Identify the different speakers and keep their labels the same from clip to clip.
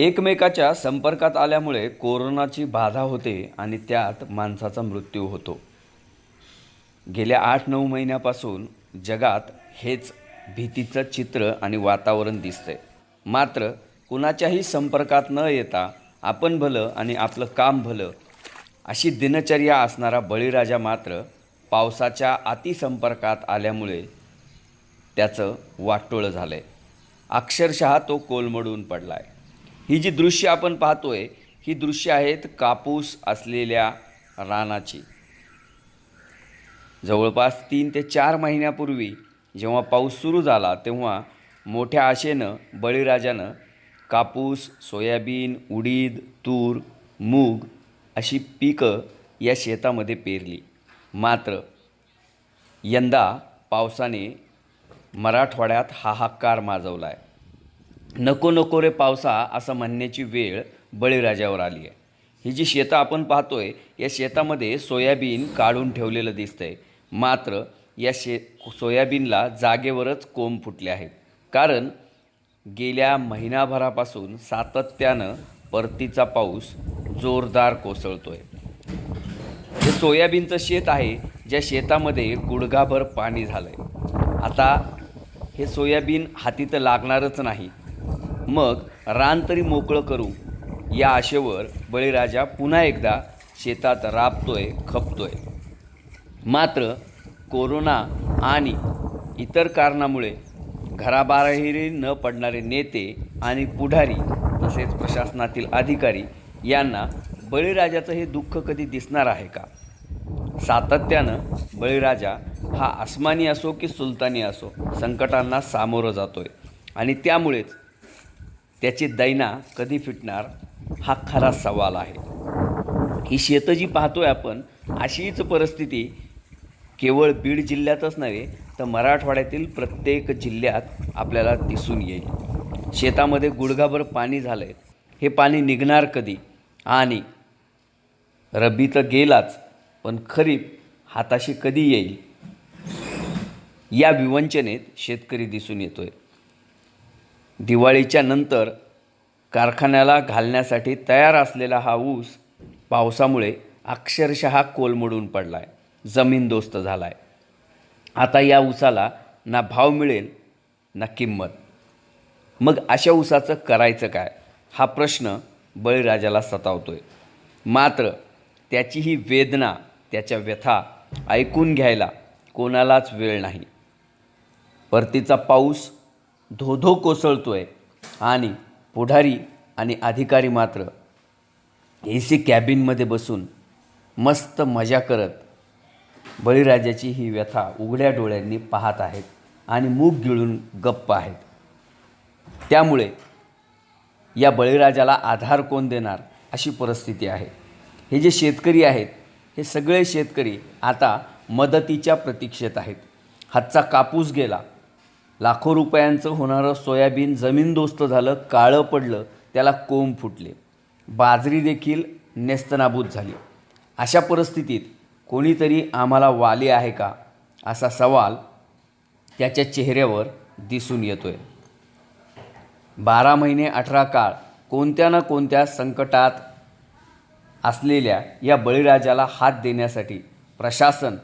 Speaker 1: एकमेकाच्या संपर्कात आल्यामुळे कोरोनाची बाधा होते आणि त्यात माणसाचा मृत्यू होतो. गेल्या आठ नऊ महिन्यापासून जगात हेच भीतीचं चित्र आणि वातावरण दिसतंय. मात्र कुणाच्याही संपर्कात न येता आपण भलं आणि आपलं काम भलं अशी दिनचर्या असणारा बळीराजा मात्र पावसाच्या अतिसंपर्कात आल्यामुळे त्याचं वाटोळं झालं आहे अक्षरशः तो कोलमडून पडला आहे ही जी दृश्य आपण पाहतोय ही दृश्य आहेत कापूस असलेल्या रानाची. जवळपास तीन ते चार महिन्यापूर्वी जेव्हा पाऊस सुरू झाला तेव्हा मोठ्या आशेनं बळीराजानं कापूस सोयाबीन उडीद तूर मूग अशी पिकं या शेतामध्ये पेरली. मात्र यंदा पावसाने मराठवाड्यात हाहाकार माजवला आहे नको नको रे पावसा असं म्हणण्याची वेळ बळीराजावर आली आहे. ही जी शेतं आपण पाहतोय या शेतामध्ये सोयाबीन काढून ठेवलेलं दिसतंय. मात्र या शे सोयाबीनला जागेवरच कोंब फुटले आहेत. कारण गेल्या महिनाभरापासून सातत्यानं परतीचा पाऊस जोरदार कोसळतोय. हे सोयाबीनचं शेत आहे ज्या शेतामध्ये गुडघाभर पाणी झालं आहे आता हे सोयाबीन हाती तर लागणारच नाही मग रान तरी मोकळं करू. या आशेवर बळीराजा पुन्हा एकदा शेतात राबतोय खपतोय. मात्र कोरोना आणि इतर कारणामुळे घराबाहेरही न पडणारे नेते आणि पुढारी तसेच प्रशासनातील अधिकारी यांना बळीराजाचं हे दुःख कधी दिसणार आहे का? सातत्यानं बळीराजा हा आसमानी असो की सुलतानी असो संकटांना सामोरं जातोय. आणि त्यामुळेच त्याची दैना कधी फिटणार हा खरा सवाल आहे. ही शेतं जी पाहतोय आपण अशीच परिस्थिती केवळ बीड जिल्ह्यातच नव्हे तर मराठवाड्यातील प्रत्येक जिल्ह्यात आपल्याला दिसून येईल. शेतामध्ये गुडघाभर पाणी झालं आहे हे पाणी निघणार कधी? आणि रब्बी तर गेलाच पण खरीप हाताशी कधी येईल? या विवंचनेत शेतकरी दिसून येतोय. दिवाळीच्या नंतर कारखान्याला घालण्यासाठी तयार असलेला हा ऊस पावसामुळे अक्षरशः कोलमडून पडला आहे जमीनदोस्त झाला आहे आता या ऊसाला ना भाव मिळेल ना किंमत. मग अशा ऊसाचं करायचं काय? हा प्रश्न बळीराजाला सतावतो आहे मात्र त्याची ही वेदना त्याच्या व्यथा ऐकून घ्यायला कोणालाच वेळ नाही. परतीचा पाऊस धोधो आहे आणि पुढारी आणि अधिकारी मात्र ए सी कॅबिनमध्ये बसून मस्त मजा करत बळीराजाची ही व्यथा उघड्या डोळ्यांनी पाहत आहेत आणि मूग गिळून गप्प आहेत. त्यामुळे या बळीराजाला आधार कोण देणार अशी परिस्थिती आहे. हे जे शेतकरी आहेत हे सगळे शेतकरी आता मदतीच्या प्रतीक्षेत आहेत. हातचा कापूस गेला लाखो रुपयांचं होणारं सोयाबीन जमीनदोस्त झालं काळं पडलं त्याला कोंब फुटले. बाजरी देखील नेस्तनाबूत झाली. अशा परिस्थितीत कोणीतरी आम्हाला वाली आहे का? असा सवाल त्याच्या चेहऱ्यावर दिसून येतो आहे बारा महिने अठरा काळ कोणत्या ना कोणत्या संकटात असलेल्या या बळीराजाला हात देण्यासाठी प्रशासन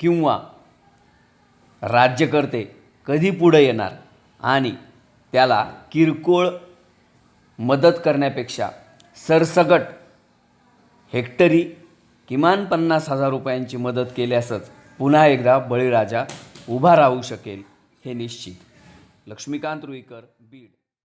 Speaker 1: किंवा राज्यकर्ते कधी पुढं येणार? आणि त्याला किरकोळ मदत करण्यापेक्षा सरसगट हेक्टरी किमान पन्नास हजार रुपयांची मदत केल्यासच पुन्हा एकदा बळीराजा उभा राहू शकेल हे निश्चित. लक्ष्मीकांत रुईकर बीड.